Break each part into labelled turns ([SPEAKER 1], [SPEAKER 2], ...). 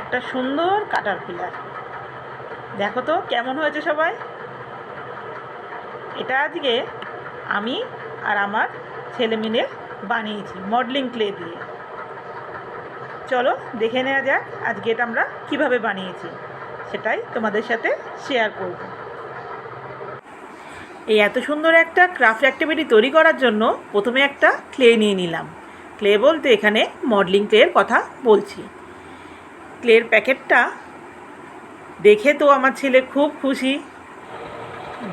[SPEAKER 1] একটা সুন্দর কাটার পিলার। দেখো তো কেমন হয়েছে সবাই। এটা আজকে আমি আর আমার ছেলে মিলে বানিয়েছি, মডেলিং ক্লে দিয়ে। চলো দেখে নেওয়া যাক আজকে এটা আমরা কীভাবে বানিয়েছি, সেটাই তোমাদের সাথে শেয়ার করব। এই এত সুন্দর একটা ক্রাফট অ্যাক্টিভিটি তৈরি করার জন্য প্রথমে একটা ক্লে নিয়ে নিলাম। ক্লে বলতে এখানে মডেলিং ক্লের কথা বলছি। ক্লের প্যাকেটটা দেখে তো আমার ছেলে খুব খুশি।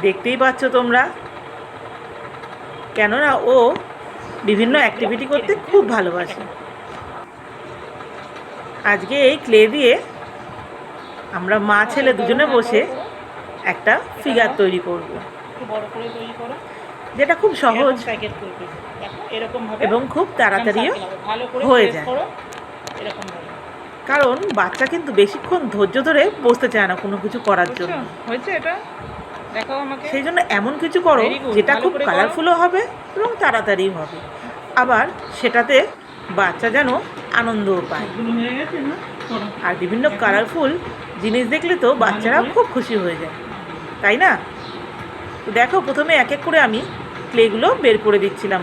[SPEAKER 1] দেখতেই পাচ্ছ তোমরা। কেননা ও বিভিন্ন অ্যাক্টিভিটি করতে খুব ভালোবাসে। আজকে এই ক্লে দিয়ে আমরা মা ছেলে দুজনে বসে একটা ফিগার তৈরি করব।
[SPEAKER 2] বড় করে তৈরি করো।
[SPEAKER 1] যেটা খুব সহজ। এবং খুব তাড়াতাড়িও হয়ে যায়।
[SPEAKER 2] এরকম
[SPEAKER 1] কারণ বাচ্চা কিন্তু বেশিক্ষণ ধৈর্য ধরে বসতে চায় না কোনো কিছু করার জন্য।
[SPEAKER 2] হয়েছে এটা? দেখাও আমাকে।
[SPEAKER 1] সেই জন্য এমন কিছু করো যেটা খুব কালারফুলও হবে এবং তাড়াতাড়ি হবে। আবার সেটাতে বাচ্চা যেন আনন্দও পায়। আর বিভিন্ন কালারফুল জিনিস দেখলে তো বাচ্চারা খুব খুশি হয়ে যায়। তাই না? তো দেখো প্রথমে এক এক করে আমি ক্লেগুলো বের করে দিচ্ছিলাম।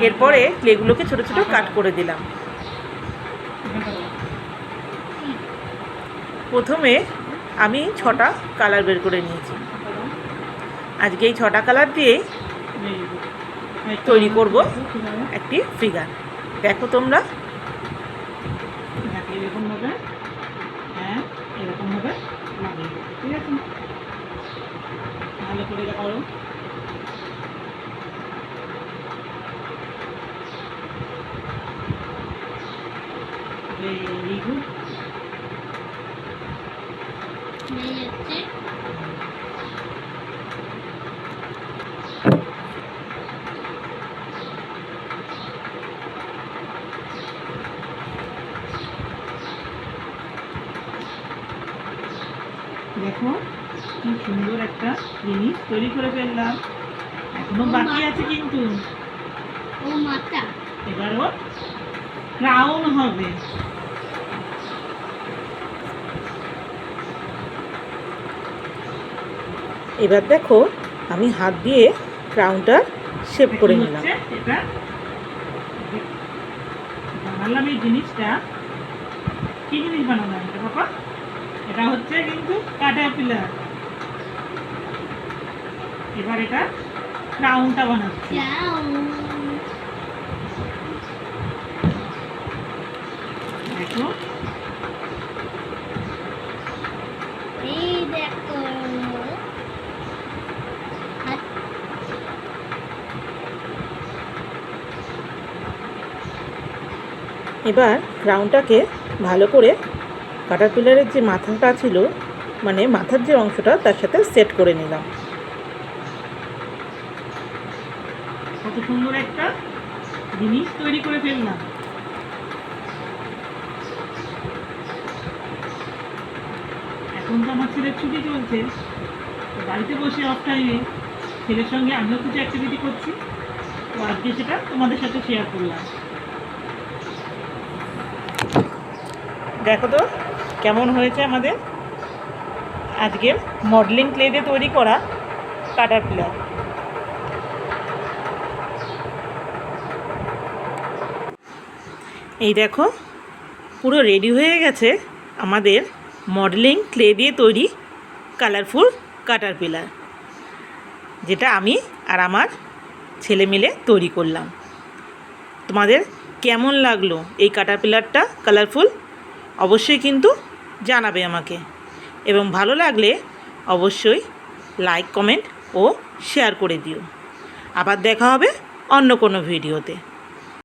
[SPEAKER 1] এরপরে ক্লেগুলোকে ছোট ছোট কাট করে দিলাম। প্রথমে আমি ছটা কালার বের করে নিয়েছি আজকে এই ছটা কালার.
[SPEAKER 2] একটা
[SPEAKER 1] তৈরি করব। একটি ফিগার দেখো তোমরা
[SPEAKER 2] দেখো এরকম ভাবে হ্যাঁ এরকম ভাবে লাগিয়ে দেবো। ঠিক আছে ভালো করে এটা করো দেখো কি সুন্দর একটা জিনিস তৈরি করে ফেললাম। এখনও বাকি আছে কিন্তু।
[SPEAKER 3] ও মাতা।
[SPEAKER 2] এবারও ক্রাউন হবে।
[SPEAKER 1] এবার দেখো আমি হাত দিয়ে ক্রাউনটা শেপ করে নিলাম।
[SPEAKER 2] এটা বানালাম এই জিনিসটা। কি জিনিস বানালাম এটা বাবা? এটা হচ্ছে কিন্তু কাটাপিলার এবার এটা ক্রাউনটা বানাচ্ছি। দেখো
[SPEAKER 3] এই দেখো হাত
[SPEAKER 1] এবার ক্রাউনটাকে ভালো করে কাটার পিলারের যে মাথাটা ছিল মানে মাথার যে অংশটা, তার সাথে সেট করে নিলাম।
[SPEAKER 2] কত সুন্দর একটা জিনিস তৈরি করে ফেললাম। এখন তো আমার ছেলের ছুটি চলছে। বাড়িতে বসে অফ টাইমে ছেলের সঙ্গে আমিও কিছু অ্যাক্টিভিটি করছি। তো আজকে সেটা তোমাদের সাথে শেয়ার করলাম।
[SPEAKER 1] দেখো তো, কেমন হয়েছে আমাদের? আজকের মডেলিং ক্লে দিয়ে তৈরি করা কাটার পিলার এই দেখো, পুরো রেডি হয়ে গেছে আমাদের মডেলিং ক্লে দিয়ে তৈরি কালারফুল কাটার পিলার যেটা আমি আর আমার ছেলে মিলে তৈরি করলাম। তোমাদের কেমন লাগল এই কাটার পিলারটা কালারফুল অবশ্যই কিন্তু জানাবে আমাকে। এবং ভালো লাগলে অবশ্যই লাইক কমেন্ট ও শেয়ার করে দিও। আবার দেখা হবে অন্য কোনো ভিডিওতে